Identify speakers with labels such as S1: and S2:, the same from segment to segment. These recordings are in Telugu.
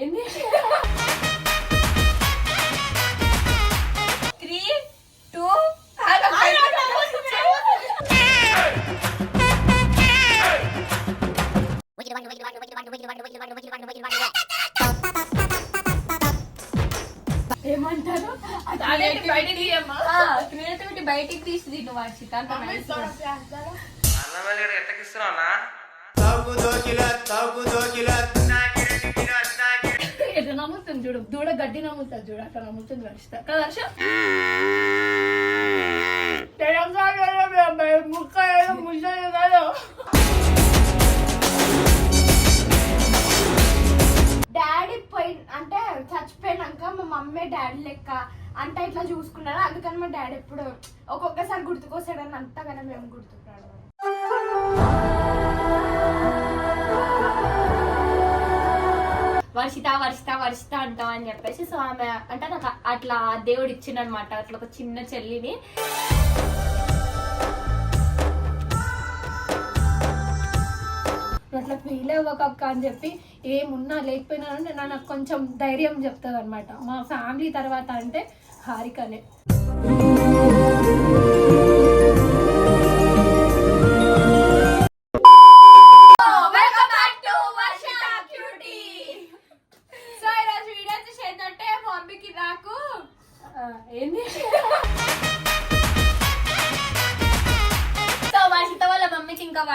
S1: ఏంది? చూడు. దూడ గడ్డి నమ్ముతుంది చూడు అట్లా నమ్ముతుంది వర్షిత కదా హర్ష? తెలంగాణ ముక్క ముసలి కాదు.
S2: డాడీ పోయి అంటే చచ్చిపోయినాక మా మమ్మీ డాడీ లెక్క అంటే ఇట్లా చూసుకున్నారు? అందుకని మా డాడీ ఎప్పుడు ఒక్కొక్కసారి గుర్తుకొస్తాడని అంతగానే మేము గుర్తుకున్నాడు
S1: వర్షిత వర్షిత వర్షిత అంటాం అని చెప్పేసి సో ఆమె అంటే నాకు అట్లా దేవుడు ఇచ్చిండనమాట. అట్లా ఒక చిన్న చెల్లిని. అట్లా ఫీల్ అవ్వకక్క అని చెప్పి ఏమున్నా లేకపోయినా అంటే నాకు కొంచెం ధైర్యం చెప్తుంది అనమాట మా ఫ్యామిలీ తర్వాత అంటే హారికనే.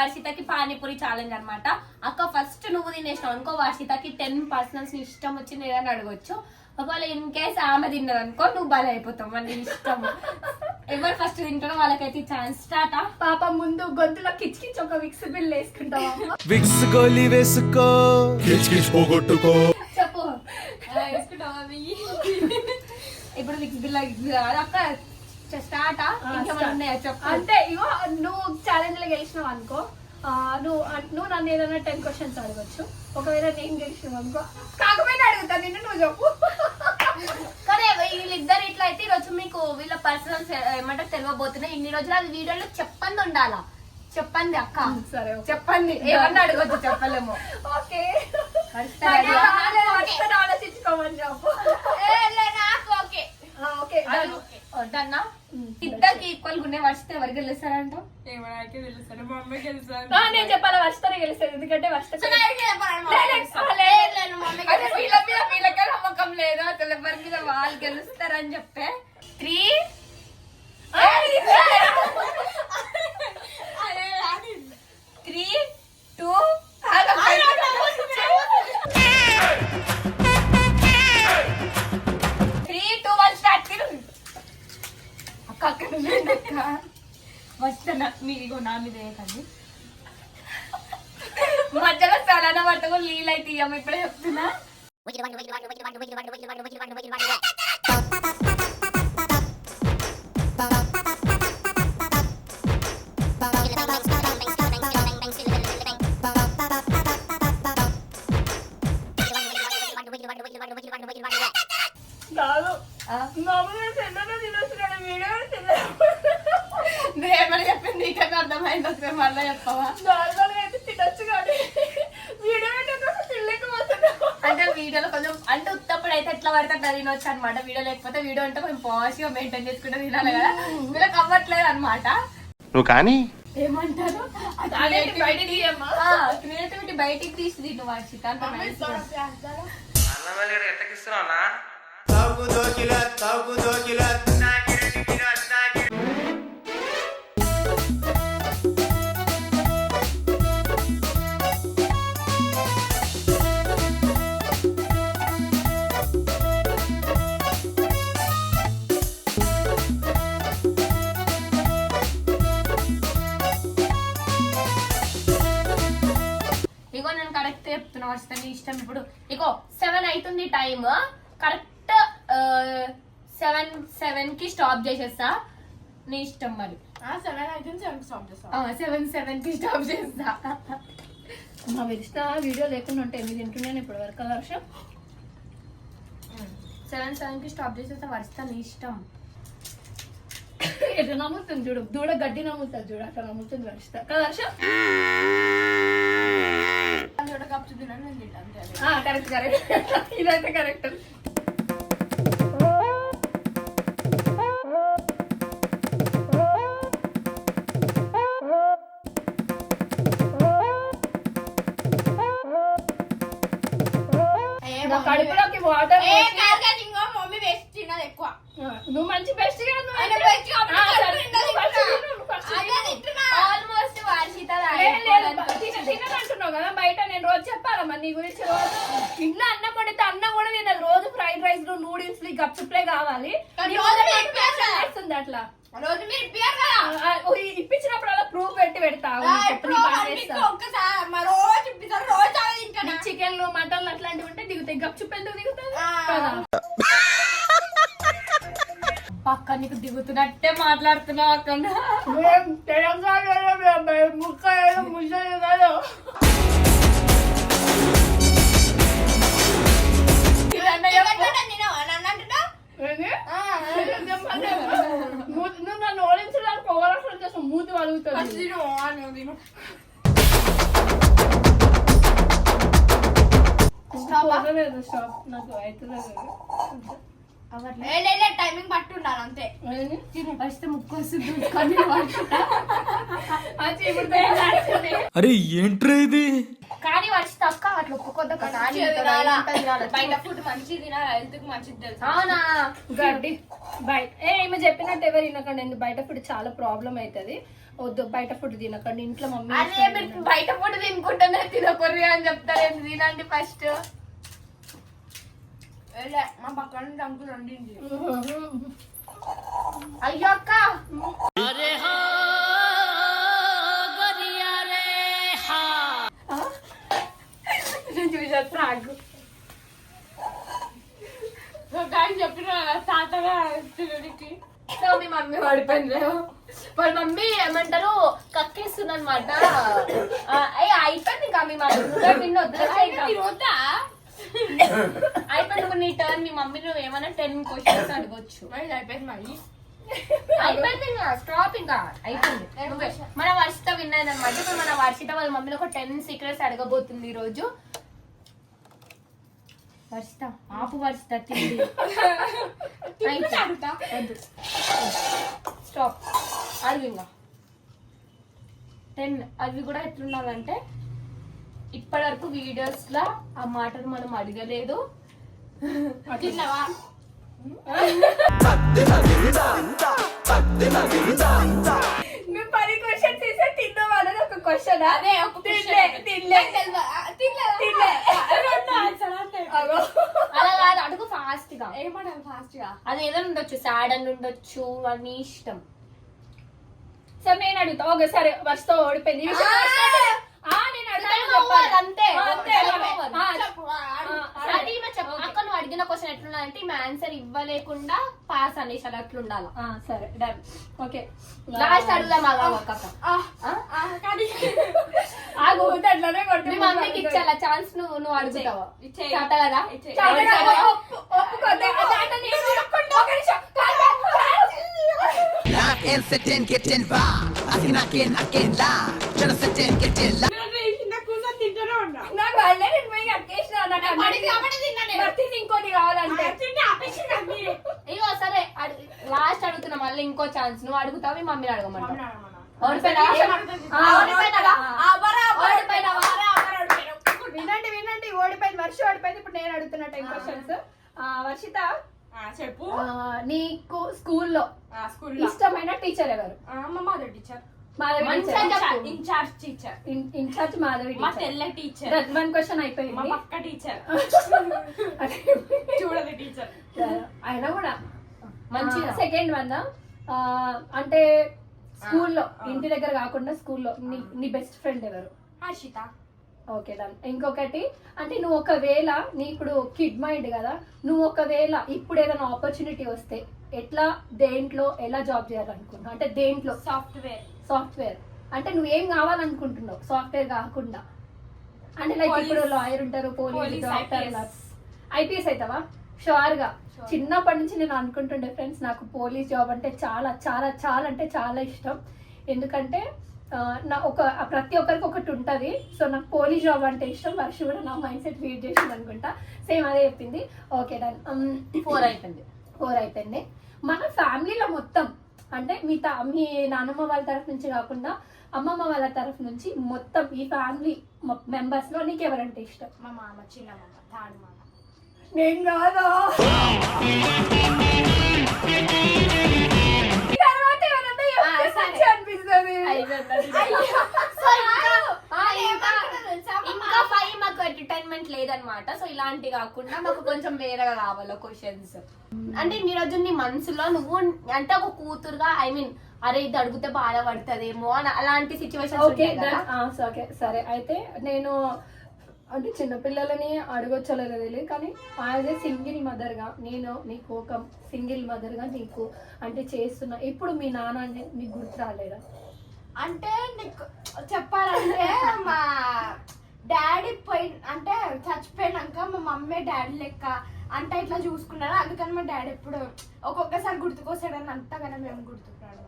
S1: వర్షితకి పానీపూరి ఛాలెంజ్ అన్నమాట. అక్క ఫస్ట్ నువ్వు తినేసినావు అనుకో వర్షితకి టెన్ పర్సనల్స్ ఇష్టం వచ్చింది ఏదైనా అడగొచ్చు. ఒకవేళ ఇన్ కేస్ ఆమె తిన్నది అనుకో నువ్వు బల అయిపోతావు మళ్ళీ ఇష్టం ఎవరు ఫస్ట్ తింటారో వాళ్ళకైతే ఛాన్స్ స్టార్ట్ పాప ముందు గొంతులో కిచ్ కిచ్ ఒక విక్స్ బిల్ వేసుకుంటావా?
S3: విక్స్ గోలి వేసుకో.
S4: కిచ్ కిచ్ పోగొట్టుకో.
S1: చెప్పు.
S2: వేసుకుంటావా
S1: ఇప్పుడు విక్స్ బిల్ అక్క స్టార్ట్ ఇంకేమైనా ఉన్నాయా? చెప్పు.
S5: అంటే ఇగో నువ్వు ఛాలెంజ్లో గెలిచినావు అనుకో నువ్వు నువ్వు నన్ను ఏదైనా టెన్ క్వశ్చన్స్ అడగచ్చు. ఒకవేళ నేను గెలిచినావు అనుకో కాకపోయినా అడుగుతా నిన్ను నువ్వు చెప్పు.
S1: కానీ వీళ్ళిద్దరు ఇట్లా అయితే ఈరోజు మీకు వీళ్ళ పర్సనల్స్ ఏమంటారు తెలియబోతున్నాయి. ఇన్ని రోజులు అది వీడియోలో చెప్పండి ఉండాలా? చెప్పండి అక్క.
S5: సరే
S1: చెప్పండి ఏమన్నా అడగొచ్చు చెప్పలేము.
S5: ఓకే? ఆలోచించుకోమని చెప్పు.
S2: నాకు ఓకే.
S5: ఓకే
S1: వద్దన్నా? ఇద్దరికి ఈక్వల్గా ఉన్నాయి వర్షిత ఎవరు గెలుస్తారంట
S2: తెలుస్తాను మా
S5: ఆ, నేను చెప్పాలా వర్షతనే గెలుస్తాను ఎందుకంటే వర్షత
S1: చెప్తున్నా
S5: కాదు
S1: ఆ?
S5: మామూలుగా తిన్నగా తినొచ్చు కానీ వీడియో తినలేదు
S1: నువ్వేమని చెప్పింది నీకన్నా అర్థమైంది ఒకసారి మళ్ళీ చెప్పవా
S5: నార్మల్గా అయితే తినొచ్చు కానీ వీడియో పెట్టేటప్పుడు తినలేకపోతున్నావు
S1: అంటే వీడియోలో కొంచెం అంటే ఉత్తప్పుడు అయితే ఎట్లా పడితే అట్లా తినొచ్చు అనమాట వీడియో లేకపోతే వీడియో అంటే కొంచెం గా మెయింటైన్ చేసుకుంటే తినాలి కదా. వీళ్ళకి అవ్వట్లేదు అనమాట
S3: నువ్వు కానీ?
S1: ఏమంటారు? క్రియేటివిటీ బయటికి తీసి తిను వర్షిత అంత nice గా.
S6: అన్నమల్లి
S1: కరెక్ట్ చెప్తున్నా వర్షిత నీ ఇష్టం. ఇప్పుడు ఇగో సెవెన్ అవుతుంది టైం కరెక్ట్ సెవెన్ సెవెన్కి స్టాప్ చేసేస్తా. నీ ఇష్టం మరి.
S2: సెవెన్ అయితే సెవెన్ స్టాప్ చేస్తాను
S1: సెవెన్ సెవెన్కి స్టాప్ చేస్తా.
S5: మా విరిష్ట వీడియో లేకుండా ఉంటే ఎన్ని తింటున్నాను ఇప్పుడు వరకు వర్షం?
S1: సెవెన్ సెవెన్కి స్టాప్ చేసేస్తా. వర్షిత నీ ఇష్టం.
S5: ఎట్లా నమ్ముతుంది చూడు. దూడ గడ్డి నమ్ముతుంది చూడు. అట్లా నమ్ముతుంది వర్షిత కదా వర్షం? కరెక్ట్ కరెక్ట్ ఇదైతే కరెక్ట్ కడుపులోకి వాటర్
S2: కాదు కాదు, మమ్మీ వేస్ట్ తిన్నది ఎక్కువ.
S5: నువ్వు మంచి బెస్ట్గా నువ్వు
S2: ఆయన best కాబట్టి
S5: ఆ, సరే,
S2: కడుపు నిండా
S5: నువ్వు first
S2: తింటున్నా.
S5: తిను, నువ్వు first
S2: అదే
S5: తిను.
S2: తింటున్నా.
S1: ఆల్మోస్ట్ వర్షిత
S5: లేదు, లేదు, తిన- తిననంటున్నావు కదా బయట నేను రోజు చెప్పాలా మరి నీ గురించి రోజు ఇంట్లో అన్నం వండితే అన్నం కూడా తినదు. రోజు ఫ్రైడ్ రైస్ నూడిల్స్ గప్చుప్లే కావాలి. అట్లా.
S2: రోజు మీరు కదా
S5: ఈ- ఇప్పించినప్పుడు అలా ప్రూఫ్ పెట్టి పెడతావు
S2: ఆ, ఎప్పుడో మీకు ఒక్కసారి మా రోజు ఇప్పిస్తారు రోజు తింటాను?
S5: చికెన్లు మటన్లు అట్లాంటివి ఉంటే దిగుతాయి. గప్చుప్ ఎందుకు దిగుతుంది.
S1: పక్క నీకు దిగుతున్నట్టే మాట్లాడుతున్నావు అక్కడ
S5: తెలంగాణలో మేము ముక్క ఏదో ముసలి
S2: టైమింగ్ పట్టు ఉండాలి అంతే?
S1: ఫస్ట్ ముక్కు వస్తుంది.
S4: అరే ఏంట్రా ఇది?
S1: కానీ వర్షిత అక్క అట్లా? ఇంత
S2: తినాలి. బయట ఫుడ్ మంచిది తినాలి? హెల్త్కి మంచిది తెలుసు?
S1: అవునా?
S5: గడ్డి. బయట ఏ ఈమె చెప్పినట్టు ఎవరు తినకండి. ఎందుకు బయట ఫుడ్ చాలా ప్రాబ్లం అవుతుంది. వద్దు బయట ఫుడ్ తినకండి. ఇంట్లో మమ్మీ
S1: బయట ఫుడ్ తినుకుంటేనే తినకొర్రి అని చెప్తారు. తినండి ఫస్ట్
S2: వెళ్ళే, మా పక్కన నుండి అంకుల్ వండింది
S1: అయ్యో అక్క
S5: చూసారు ప్రాగు
S2: కానీ చెప్పిన తాతగా తినడానికి
S1: సో మీ మమ్మీ పడిపోయింది వాళ్ళ మమ్మీ ఏమంటారు కక్కేస్తుంది అనమాట అయిపోయింది ఇంకా మీ మమ్మీ నువ్వే వినొద్దు
S2: తినొద్దా
S1: అయిపోయింది నీ టర్న్ మీ మమ్మీ నువ్వు ఏమైనా టెన్ క్వశ్చన్స్ అడగొచ్చు.
S2: మరి అయిపోయింది మరి?
S1: అయిపోయింది ఇంకా స్టాప్ ఇంకా. అయిపోయింది. మన వర్షిత విన్నది అనమాట ఇప్పుడు మన వర్షిత వాళ్ళ మమ్మీని ఒక టెన్ సీక్రెట్స్ అడగబోతుంది ఈ రోజు వర్షిత ఆపు వర్షిత తిండి. స్టాప్ అడుగు ఇంకా. టెన్ అవి కూడా ఎట్లున్నదంటే ఇప్పటి వరకు వీడియోస్లో ఆ మాటలు మనం అడగలేదు.
S2: తిన్నావా?
S5: పది క్వశ్చన్స్ తిన్నావాలని ఒక క్వశ్చన్
S2: అదే ఒక
S5: తినలే తినలే.
S2: తినలేదా
S5: తినలే అగో.
S1: అలా కాదు అడుగు ఫాస్ట్గా.
S2: ఏమన్నా ఫాస్ట్గా?
S1: అది ఏదైనా ఉండొచ్చు సాడ్ అని ఉండొచ్చు అని ఇష్టం.
S5: సరే నేను అడుగుతా. ఓకే సరే వస్తా ఓడిపోయింది ఈ విషయం first అంటే- ఆ, నేను అడుగుతాను
S1: Time
S5: చెప్పాలి.
S1: over, అంతే.
S5: ఆ, అంతే
S1: Time over.
S5: ఆ,
S2: చెప్పు, ఆ, అడుగు.
S5: ఆ,
S1: అది ఈమె చెప్పు అక్క నువ్వు అడిగిన క్వశ్చన్ ఎట్లున్నదంటే ఈమె ఆన్సర్ ఇవ్వలేకుండా పాస్ అనేసి అలా అట్లుండాలి?
S5: ఆ, సరే డన్. ఓకే.
S1: లాస్ట్ అడుగుదాం అలా
S5: ఆగు అట్లనే కొట్టి
S1: మీ మమ్మీకి ఇచ్చేలా ఛాన్స్ నువ్వు నువ్వు అడుగుతావా. చేత కదా.
S5: ఒక కాదు.
S7: Knockin', sittin', kitchen bar. I see knockin', knockin' loud. Tryna sit in, kitchen loud.
S5: నాకు వాళ్ళే నేను పోయి ఇంకోటి కావాలంటే.
S1: ఇగో సరే లాస్ట్ అడుగుతున్నా మళ్ళీ ఇంకో ఛాన్స్. నువ్వు అడుగుతావు మీ మమ్మీని అడగమంటావు.
S5: వినండి వినండి ఓడిపోయింది వర్ష ఓడిపోయింది ఇప్పుడు నేను అడుగుతున్న టెన్ క్వశ్చన్స్ వర్షిత?
S2: ఆ, చెప్పు.
S5: నీకు స్కూల్లో ఇష్టమైన టీచర్ ఎవరు?
S2: మా mother teacher
S5: teacher.
S2: In charge teacher
S5: in charge Madhavi
S2: మా
S5: టీచర్
S2: తెల్ల టీచర్
S5: వన్ క్వశ్చన్
S2: మా
S5: అయిపోయింది.
S2: పక్క టీచర్ చూడదు టీచర్
S5: అయినా కూడా. సెకండ్ వన్ అంటే స్కూల్లో ఇంటి దగ్గర కాకుండా స్కూల్లో. నీ నీ బెస్ట్ ఫ్రెండ్ ఎవరు?
S2: హర్షిత.
S5: ఓకే డన్ ఇంకొకటి అంటే నువ్వు ఒకవేళ నీ ఇప్పుడు కిడ్ మైండ్ కదా నువ్వు ఒకవేళ ఇప్పుడు ఏదైనా ఆపర్చునిటీ వస్తే ఎట్లా దేంట్లో ఎలా జాబ్ చేయాలనుకుంటున్నావు? అంటే దేంట్లో?
S2: Software
S5: software. అంటే నువ్వు ఏం కావాలనుకుంటున్నావు? సాఫ్ట్వేర్ కాకుండా. అంటే లైక్. ఇప్పుడు లాయర్ ఉంటారు పోలీస్ డాక్టర్. ఐపీఎస్. అవుతావా షూర్. గా చిన్నప్పటి నుంచి నేను అనుకుంటుండే ఫ్రెండ్స్ నాకు పోలీస్ జాబ్ అంటే చాలా చాలా చాలా అంటే చాలా ఇష్టం. ఎందుకంటే నా ఒక ప్రతి ఒక్కరికి ఒకటి ఉంటుంది. సో నాకు పోలీస్ జాబ్ అంటే ఇష్టం. వర్ష కూడా నా మైండ్ సెట్ ఫీడ్ చేసింది అనుకుంటా. సేమ్ అదే చెప్పింది. ఓకే డన్
S1: ఫోర్ అయిపోయింది.
S5: ఫోర్ అయిపోయింది. మన ఫ్యామిలీలో మొత్తం అంటే మీ తా మీ నాన్నమ్మ వాళ్ళ తరఫు నుంచి కాకుండా అమ్మమ్మ వాళ్ళ తరఫు నుంచి మొత్తం ఈ ఫ్యామిలీ మెంబర్స్లో నీకు ఎవరంటే ఇష్టం?
S2: మా మామ చిన్న మామ తాడు మామ
S5: నేను కాదా? తర్వాత. మంచిగా అనిపిస్తది.
S1: ఇంకా ఫైవ్ మాకు ఎంటర్టైన్మెంట్ లేదనమాట. సో ఇలాంటి కాకుండా మాకు కొంచెం వేరేగా కావాలి క్వశ్చన్స్ అంటే ఈ రోజు నీ మనసులో నువ్వు అంటే ఒక కూతురుగా ఐ మీన్ అరే ఇది అడిగితే బాధపడుతుందేమో అని అలాంటి సిచ్యువేషన్
S5: ఓకే సరే. అయితే నేను అంటే చిన్నపిల్లలని అడగొచ్చో లేదో తెలియదు కానీ యాజ్ ఏ సింగిల్ మదర్గా నేను నీకు ఒక సింగిల్ మదర్గా నీకు అంటే చేస్తున్నా ఇప్పుడు మీ నాన్న నీకు గుర్తు రాలేదా?
S2: అంటే నీకు చెప్పాలంటే మా డాడీ పోయి అంటే చచ్చిపోయినాక మా మమ్మీ డాడీ లెక్క అంటే ఇట్లా చూసుకున్నారు? అందుకని మా డాడీ ఎప్పుడు ఒక్కొక్కసారి గుర్తుకొస్తాడని అంతగానే మేము గుర్తుకున్నాడు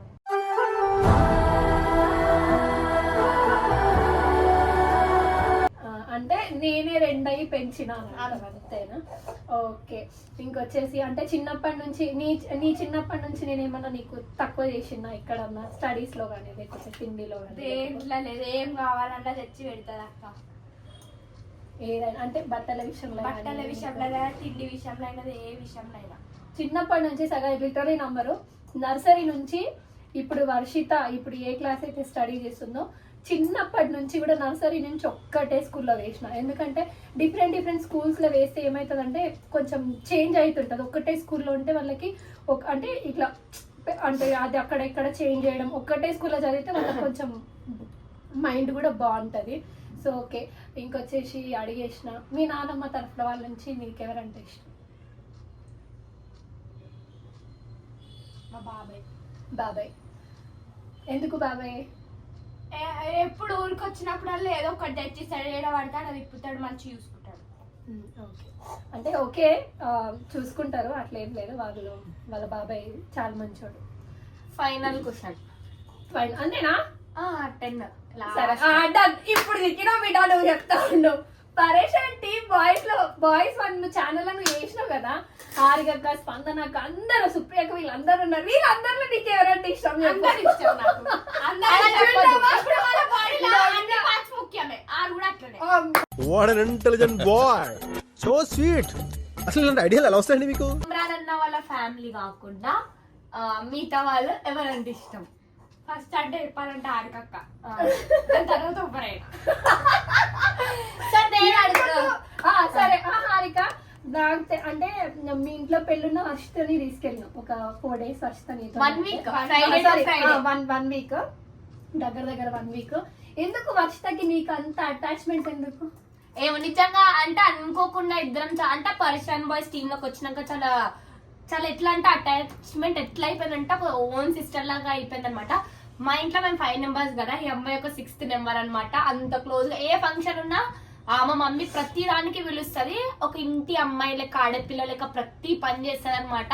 S5: అంటే నేనే రెండయి పెంచినాను. అంతేనా? ఓకే. ఇంకొచ్చేసి అంటే చిన్నప్పటి నుంచి నీ నీ చిన్నప్పటి నుంచి నేను ఏమన్నా నీకు తక్కువ చేసినా ఎక్కడన్నా? స్టడీస్లో కానీ లేకపోతే తిండిలో కానీ
S2: దేంట్లో లేదు. ఏం కావాలన్నా తెచ్చి పెడతాది అక్క
S5: ఏదైనా అంటే బట్టల విషయంలో
S2: బట్టల విషయంలో అయినా తిండి విషయంలో అయినా ఏ విషయంలో అయినా.
S5: చిన్నప్పటి నుంచి సగం లిటరలీ నంబరు నర్సరీ నుంచి ఇప్పుడు వర్షిత ఇప్పుడు ఏ క్లాస్ అయితే స్టడీ చేస్తుందో చిన్నప్పటి నుంచి కూడా నర్సరీ నుంచి ఒక్కటే స్కూల్లో వేసిన. ఎందుకంటే డిఫరెంట్ డిఫరెంట్ స్కూల్స్లో వేస్తే ఏమవుతుందంటే కొంచెం చేంజ్ అవుతుంటుంది. ఒక్కటే స్కూల్లో ఉంటే వాళ్ళకి ఒక అంటే ఇట్లా అంటే అది అక్కడ ఇక్కడ చేంజ్ చేయడం ఒక్కటే స్కూల్లో చదివితే వాళ్ళకి కొంచెం మైండ్ కూడా బాగుంటుంది. So okay. ఇంకొచ్చేసి అడిగేసిన మీ నాన్నమ్మ తరఫున వాళ్ళ నుంచి నీకెవరంటే ఇష్టం?
S2: మా బాబాయ్.
S5: బాబాయ్. ఎందుకు బాబాయ్?
S2: ఎప్పుడు ఊరికి వచ్చినప్పుడల్లా ఏదో ఒకటి తెచ్చి సరిగా పడతాడు అది విప్పుతాడు మంచి చూసుకుంటాడు.
S5: ఓకే. అంటే ఓకే చూసుకుంటారు అట్లా ఏం లేదు. వాళ్ళు వాళ్ళ బాబాయ్ చాలా మంచోడు.
S1: Final question.
S5: ఫైన్ అంతేనా?
S1: టెన్.
S5: ఇప్పుడు దిక్కిన బిడ్డ నువ్వు చెప్తా ఉండు. పరేష్ అంటే బాయ్స్లో బాయ్స్ వన్ ఛానల్ నువ్వు చేసినావు కదా? హారికక్క స్పందనక్క అందరూ సుప్రియక్క వీళ్ళందరూ ఉన్నారు. వీళ్ళందరిలో నీకు ఎవరంటే ఇష్టం.
S2: అందరు ఇష్టం నాకు. ముఖ్యమే. ఆరు కూడా అట్లనే.
S4: What an intelligent boy so sweet అసలు ఇలాంటి ఐడియాలు ఎలా వస్తాయండి మీకు?
S1: ఇమ్రాన్ అన్న వాళ్ళ ఫ్యామిలీ కాకుండా మిగతా వాళ్ళు ఎవరంటే ఇష్టం.
S2: ఫస్ట్ అంటే చెప్పాలంటే ఆరికక్క.
S1: ఆ.
S2: దాని తర్వాత
S1: సరే
S5: హారిక నాకు అంటే మీ ఇంట్లో పెళ్ళున్న వర్షితని తీసుకెళ్ళినాం. ఒక four days.
S1: Friday to Friday.
S5: One one week దగ్గర దగ్గర వన్ వీక్ ఎందుకు వర్షితకి నీకు అంత అటాచ్మెంట్ ఎందుకు?
S1: ఏమో నిజంగా అంటే అనుకోకుండా ఇద్దరం అంటే పర్షియన్ బాయ్స్ టీమ్లోకి వచ్చినాక చాలా చాలా ఎట్లా అంటే అటాచ్మెంట్ ఎట్లా అయిపోయిందంటే ఓన్ సిస్టర్ లాగా అయిపోయింది అనమాట మా ఇంట్లో మేము ఫైవ్ నెంబర్స్ కదా ఈ అమ్మాయి ఒక సిక్స్త్ నెంబర్ అనమాట అంత క్లోజ్గా ఏ ఫంక్షన్ ఉన్నా మా మమ్మీ ప్రతి దానికి పిలుస్తుంది. ఒక ఇంటి అమ్మాయి లెక్క ఆడపిల్ల లెక్క ప్రతి పని చేస్తుంది అనమాట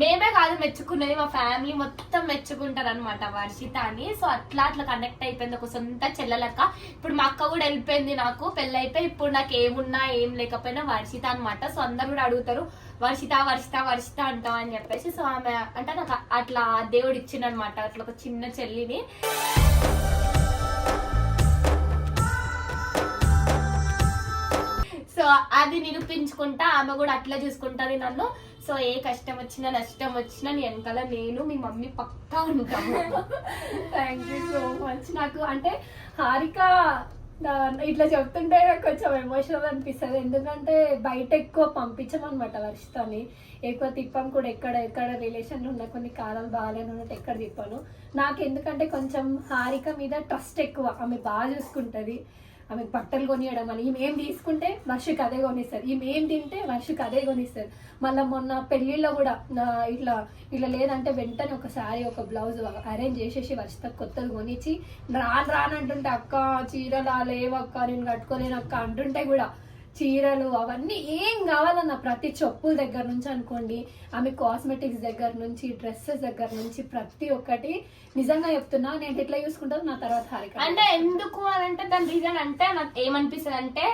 S1: మేమే కాదు మెచ్చుకునేది మా ఫ్యామిలీ మొత్తం మెచ్చుకుంటారు అనమాట వర్షిత అని. సో అట్లా అట్లా కనెక్ట్ అయిపోయింది ఒక సొంత చెల్లెలక్క ఇప్పుడు మా అక్క కూడా వెళ్ళిపోయింది నాకు పెళ్ళైపోయి ఇప్పుడు నాకు ఏమున్నా ఏం లేకపోయినా వర్షిత అనమాట సో అందరు కూడా అడుగుతారు వర్షిత వర్షిత వర్షిత అంటాం అని చెప్పేసి. సో ఆమె అంటే నాకు అట్లా దేవుడు ఇచ్చిండనమాట అట్లా ఒక చిన్న చెల్లిని. సో అది నిరూపించుకుంటా ఆమె కూడా అట్లా చూసుకుంటది నన్ను. సో ఏ కష్టం వచ్చినా నష్టం వచ్చినా వెనకాల నేను మీ మమ్మీ పక్కా ఉంటాము.
S5: థ్యాంక్ యూ సో మచ్ నాకు అంటే హారిక ఇట్లా చెప్తుంటే నాకు కొంచెం ఎమోషనల్ అనిపిస్తుంది. ఎందుకంటే బయట ఎక్కువ పంపించమన్నమాట వర్షితని. ఎక్కువ తిప్పం కూడా ఎక్కడ ఎక్కడ రిలేషన్లు ఉన్న కొన్ని కాలాలు బాగాలేనట్టు ఎక్కడ తిప్పాను. నాకు ఎందుకంటే కొంచెం హారిక మీద ట్రస్ట్ ఎక్కువ. ఆమె బాగా చూసుకుంటుంది. ఆమె బట్టలు కొనియడం అని ఈమె ఏం తీసుకుంటే వర్షకు అదే కొనిస్తారు ఈమె ఏం తింటే వర్షకు అదే కొనిస్తారు మళ్ళీ మొన్న పెళ్ళిళ్ళలో కూడా ఇట్లా ఇట్లా లేదంటే వెంటనే ఒక శారీ ఒక బ్లౌజ్ అరేంజ్ చేసేసి వర్షత కొత్తది కొనిచ్చి రాను రాను అంటుంటే అక్క చీరలా లేవక్క నేను కట్టుకోలేను అక్క అంటుంటే కూడా చీరలు అవన్నీ ఏం కావాలన్న ప్రతి చెప్పుల దగ్గర నుంచి అనుకోండి ఆమె కాస్మెటిక్స్ దగ్గర నుంచి డ్రెస్సెస్ దగ్గర నుంచి ప్రతి ఒక్కటి నిజంగా చెప్తున్నా నేను ఎట్లా చూసుకుంటాను నా తర్వాత హారిక.
S1: అంటే ఎందుకు అని అంటే దాని రీజన్ అంటే నాకు ఏమనిపిస్తుంది అంటే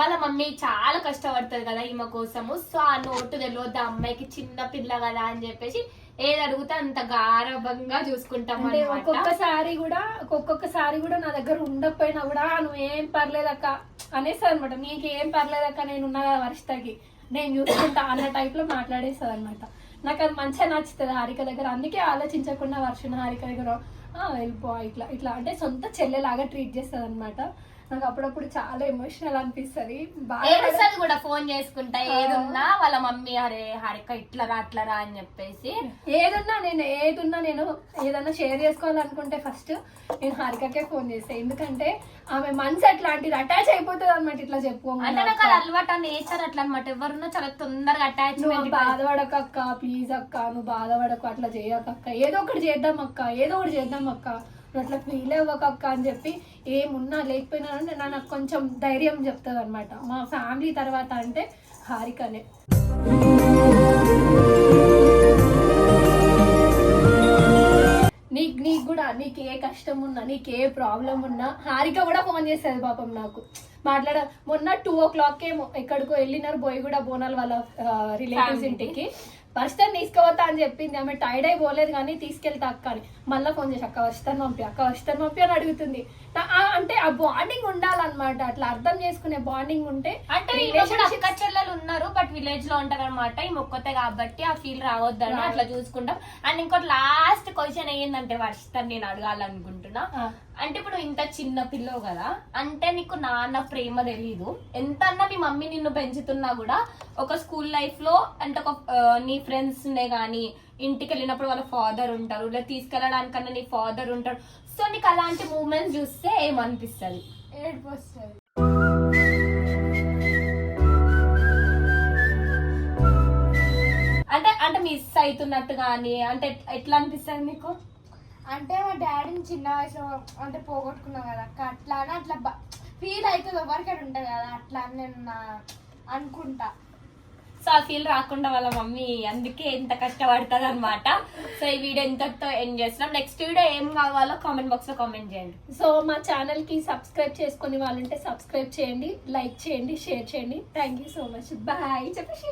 S1: వాళ్ళ మమ్మీ చాలా కష్టపడుతుంది కదా ఈమె కోసము. సో ఆ నోటు తెలియదు ఆ అమ్మాయికి చిన్న పిల్ల కదా అని చెప్పేసి ఏది అడిగితే అంత గారభంగా చూసుకుంటాం
S5: అంటే ఒక్కొక్కసారి కూడా ఒక్కొక్కసారి కూడా నా దగ్గర ఉండకపోయినా కూడా నువ్వేం పర్లేదక్క అనేసి అనమాట నీకు ఏం పర్లేదక్క నేను ఉన్నా కదా వర్షతకి నేను చూసుకుంటా అన్న టైప్లో మాట్లాడేస్తుంది అనమాట నాకు అది మంచిగా నచ్చుతుంది హారిక దగ్గర. అందుకే ఆలోచించకుండా వర్షం హారిక దగ్గర "ఆ, వెళ్ళిపో ఇట్లా ఇట్లా. అంటే సొంత చెల్లెలాగా ట్రీట్ చేస్తుంది అనమాట నాకు అప్పుడప్పుడు చాలా ఎమోషనల్ అనిపిస్తుంది. బాగా
S1: ఏడుస్తుంది కూడా ఫోన్ చేసుకుంటా. ఏదున్నా వాళ్ళ మమ్మీ అరే హారిక ఇట్లరా అట్లరా అని చెప్పేసి.
S5: ఏదున్నా నేను ఏదున్నా నేను ఏదన్నా షేర్ చేసుకోవాలనుకుంటే ఫస్ట్ నేను హారికకే ఫోన్ చేస్తాను ఎందుకంటే ఆమె మనసు అట్లాంటిది అటాచ్ అయిపోతుంది అనమాట ఇట్లా చెప్పు
S1: అంటే నాకు అది అలవాటు నేచర్ అట్లా అనమాట ఎవరున్నా చాలా తొందరగా అటాచ్మెంట్
S5: బాధపడక అక్క ప్లీజ్ అక్క నువ్వు బాధపడకు అట్లా చేయక అక్క. ఏదో ఒకటి చేద్దాం అక్క ఏదో ఒకటి చేద్దాం అక్క. నువ్వు అట్లా ఫీల్ అవ్వక అక్క అని చెప్పి ఏమున్నా లేకపోయినా నాకు కొంచెం ధైర్యం చెప్తుంది అనమాట మా ఫ్యామిలీ తర్వాత అంటే హారికనే. నీకు నీకు కూడా నీకు ఏ కష్టం ఉన్నా నీకు ఏ ప్రాబ్లం ఉన్నా హారిక కూడా ఫోన్ చేస్తుంది పాపం నాకు. మాట్లాడ మొన్న టూ ఓ క్లాక్ ఏమో ఎక్కడికో వెళ్ళినారు బోయి కూడా బోనాలు వాళ్ళ రిలేటివ్స్ ఇంటికి. టైం తీసుకుపోతా అని చెప్పింది. ఆమె టైర్డ్ అయిపోలేదు కానీ తీసుకెళ్తా అక్క అని. మళ్ళీ ఫోన్ చేసి అక్క వస్తాను పంపి అక్క వస్తాను పంపి అని అడుగుతుంది. అంటే ఆ బాండింగ్ ఉండాలన్నమాట. అట్లా అర్థం చేసుకునే బాండింగ్ ఉంటే
S1: అంటే అక్క చెల్లెలు ఉన్నారు బట్ విలేజ్లో ఉంటారు అనమాట ఈ మొక్కతే కాబట్టి ఆ ఫీల్ రావద్దని అట్లా చూసుకుంటాం. అండ్ ఇంకోటి లాస్ట్ క్వశ్చన్ ఏంటంటే వర్షిత నేను అడగాలనుకుంటున్నా. అంటే ఇప్పుడు ఇంత చిన్న పిల్లవు కదా అంటే నీకు నాన్న ప్రేమ తెలీదు. ఎంత అన్నా మీ మమ్మీ నిన్ను పెంచుతున్నా కూడా ఒక స్కూల్ లైఫ్లో అంటే ఒక నీ ఫ్రెండ్స్ నే గానీ ఇంటికి వెళ్ళినప్పుడు వాళ్ళ ఫాదర్ ఉంటారు లేదా తీసుకెళ్ళడానికన్నా నీ ఫాదర్ ఉంటాడు. సో నీకు అలాంటి మూమెంట్స్ చూస్తే ఏమనిపిస్తుంది?
S2: ఏడుపు వస్తుంది
S1: అంటే అంటే మిస్ అవుతున్నట్టు కానీ అంటే ఎట్- ఎట్లా అనిపిస్తుంది నీకు?
S2: అంటే మా డాడీని చిన్న వయసులో అంటే పోగొట్టుకున్నాం కదా అక్క. అట్లా అని అట్లా ఫీల్ అవుతుంది ఎవరికైనా ఉంటుంది కదా అట్లా అని నేను నా- అనుకుంటా.
S1: సో ఆ ఫీల్ రాకుండా వాళ్ళ మమ్మీ అందుకే ఎంత కష్టపడుతుంది అనమాట సో ఈ వీడియో ఎంతతో ఎండ్ చేస్తున్నాం. నెక్స్ట్ వీడియో ఏం కావాలో కామెంట్ బాక్స్లో కామెంట్ చేయండి.
S5: సో మా ఛానల్కి సబ్స్క్రైబ్ చేసుకుని వాళ్ళు ఉంటే సబ్స్క్రైబ్ చేయండి లైక్ చేయండి షేర్ చేయండి. Thank you so much bye చెప్పేసి